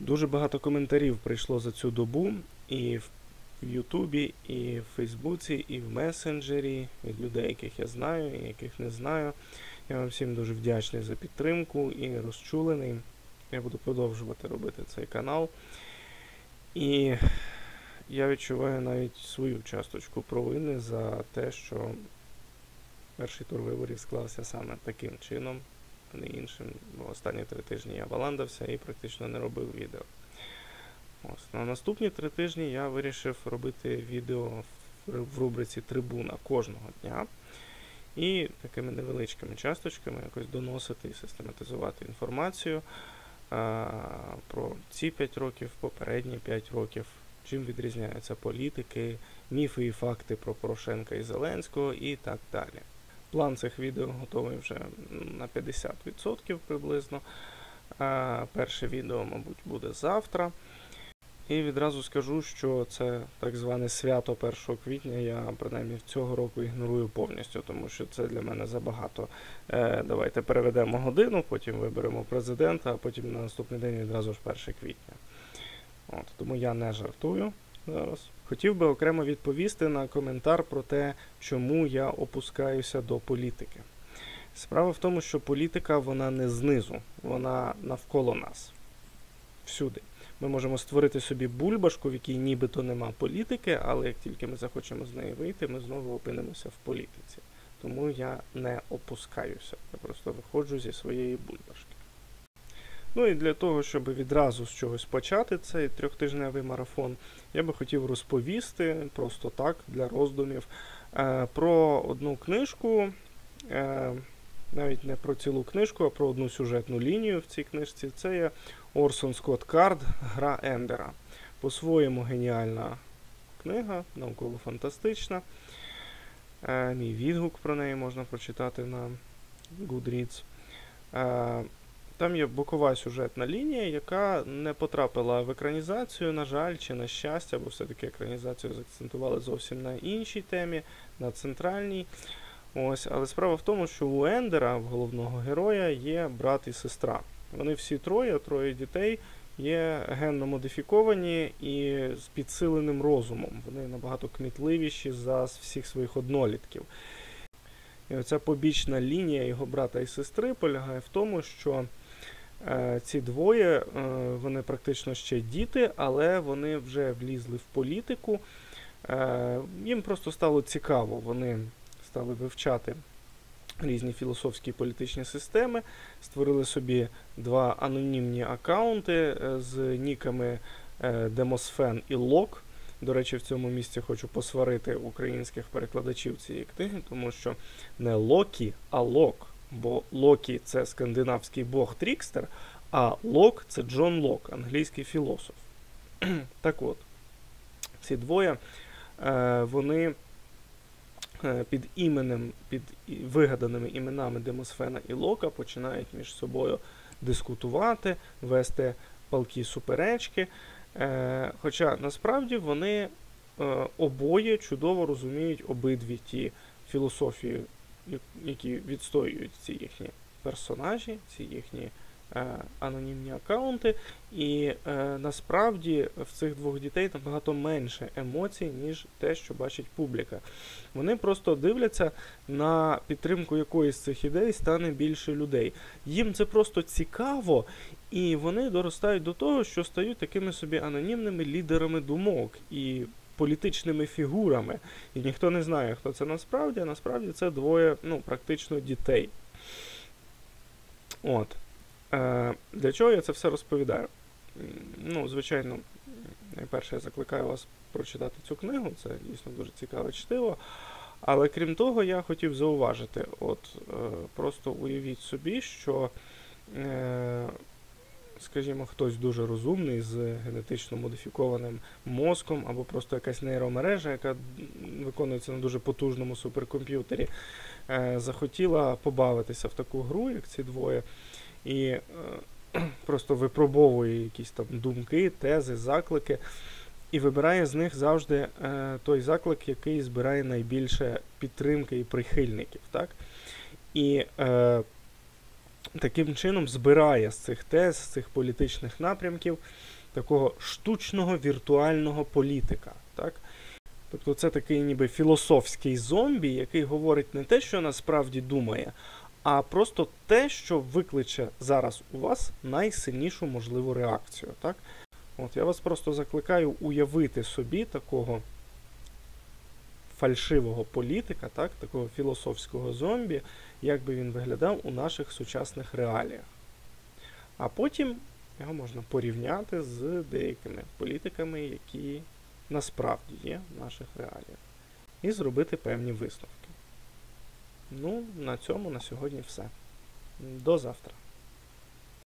Дуже багато коментарів прийшло за цю добу і в Ютубі, і в Фейсбуці, і в месенджері від людей, яких я знаю, і яких не знаю. Я вам всім дуже вдячний за підтримку і розчулений. Я буду продовжувати робити цей канал. І я відчуваю навіть свою часточку провини за те, що перший тур виборів склався саме таким чином, не іншим. Бо останні три тижні я баландався і практично не робив відео. Ось. На наступні три тижні я вирішив робити відео в рубриці Трибуна кожного дня. І такими невеличкими часточками якось доносити і систематизувати інформацію а, про ці 5 років, попередні 5 років, чим відрізняються політики, міфи і факти про Порошенка і Зеленського і так далі. План цих відео готовий вже на 50% приблизно. Перше відео, мабуть, буде завтра. І відразу скажу, що це так зване свято 1 квітня. Я принаймні цього року ігнорую повністю, тому що це для мене забагато. Е, Давайте переведемо годину, потім виберемо президента, а потім на наступний день відразу ж 1 квітня. От, Тому я не жартую зараз. Хотів би окремо відповісти на коментар про те, чому я опускаюся до політики. Справа в тому, що політика вона не знизу, вона навколо нас. Всюди. Ми можемо створити собі бульбашку, в якій нібито нема політики, але як тільки ми захочемо з неї вийти, ми знову опинимося в політиці. Тому я не опускаюся. Я просто виходжу зі своєї бульбашки. Ну і для того, щоб відразу з чогось почати цей трьохтижневий марафон, я би хотів розповісти просто так, для роздумів, е, про одну книжку. Е, навіть не про цілу книжку, а про одну сюжетну лінію в цій книжці. Це є Орсон Скотт Кард Гра Ендера. По-своєму геніальна книга, науково-фантастична. Е, Мій відгук про неї можна прочитати на Goodreads. Там є бокова сюжетна лінія, яка не потрапила в екранізацію, на жаль, чи на щастя, бо все-таки екранізацію заакцентували зовсім на іншій темі, на центральній. Ось, Але справа в тому, що у Ендера, в головного героя, є брат і сестра. Вони всі троє, троє дітей, є генно модифіковані і з підсиленим розумом. Вони набагато кмітливіші за всіх своїх однолітків. І оця побічна лінія його брата і сестри полягає в тому, що ці двоє, е, вони практично ще діти, але вони вже влізли в політику. Е, Їм просто стало цікаво. Вони стали вивчати різні філософські і політичні системи, створили собі два анонімні аккаунти е, з ніками е, Демосфен і Лок. До речі, в цьому місці хочу посварити українських перекладачів цієї книги, тому що не Локі, а Лок. Бо Локі це скандинавський бог Трікстер, а Лок це Джон Лок, англійський філософ. так от, ці двоє е, вони Е, під іменем, під вигаданими іменами Демосфена і Лока починають між собою дискутувати, вести палкі суперечки. Е, хоча насправді вони обоє чудово розуміють обидві ті філософії, які відстоюють ці їхні персонажі, ці їхні Е, анонімні аккаунти, і е, насправді в цих двох дітей набагато менше емоцій, ніж те, що бачить публіка. Вони просто дивляться на підтримку якоїсь з цих ідей стане більше людей. Їм це просто цікаво, і вони доростають до того, що стають такими собі анонімними лідерами думок і політичними фігурами. І ніхто не знає, хто це насправді, насправді це двоє ну, практично дітей. От. Е, Для чого я це все розповідаю? Ну, Звичайно, найперше я закликаю вас прочитати цю книгу, це дійсно дуже цікаве чтиво. Але крім того, я хотів зауважити: от е, просто уявіть собі, що, е, скажімо, хтось дуже розумний з генетично модифікованим мозком, або просто якась нейромережа, яка виконується на дуже потужному суперкомп'ютері, е, захотіла побавитися в таку гру, як ці двоє і е, просто випробовує якісь там думки, тези, заклики, і вибирає з них завжди е, той заклик, який збирає найбільше підтримки і прихильників. так? І е, таким чином збирає з цих тез, з цих політичних напрямків такого штучного віртуального політика. Так? Тобто це такий ніби філософський зомбі, який говорить не те, що насправді думає, а просто те, що викличе зараз у вас найсильнішу можливу реакцію. Так? От Я вас просто закликаю уявити собі такого фальшивого політика, так, такого філософського зомбі, як би він виглядав у наших сучасних реаліях. А потім його можна порівняти з деякими політиками, які насправді є в наших реаліях. І зробити певні висновки. Ну, на цьому на сьогодні все. До завтра.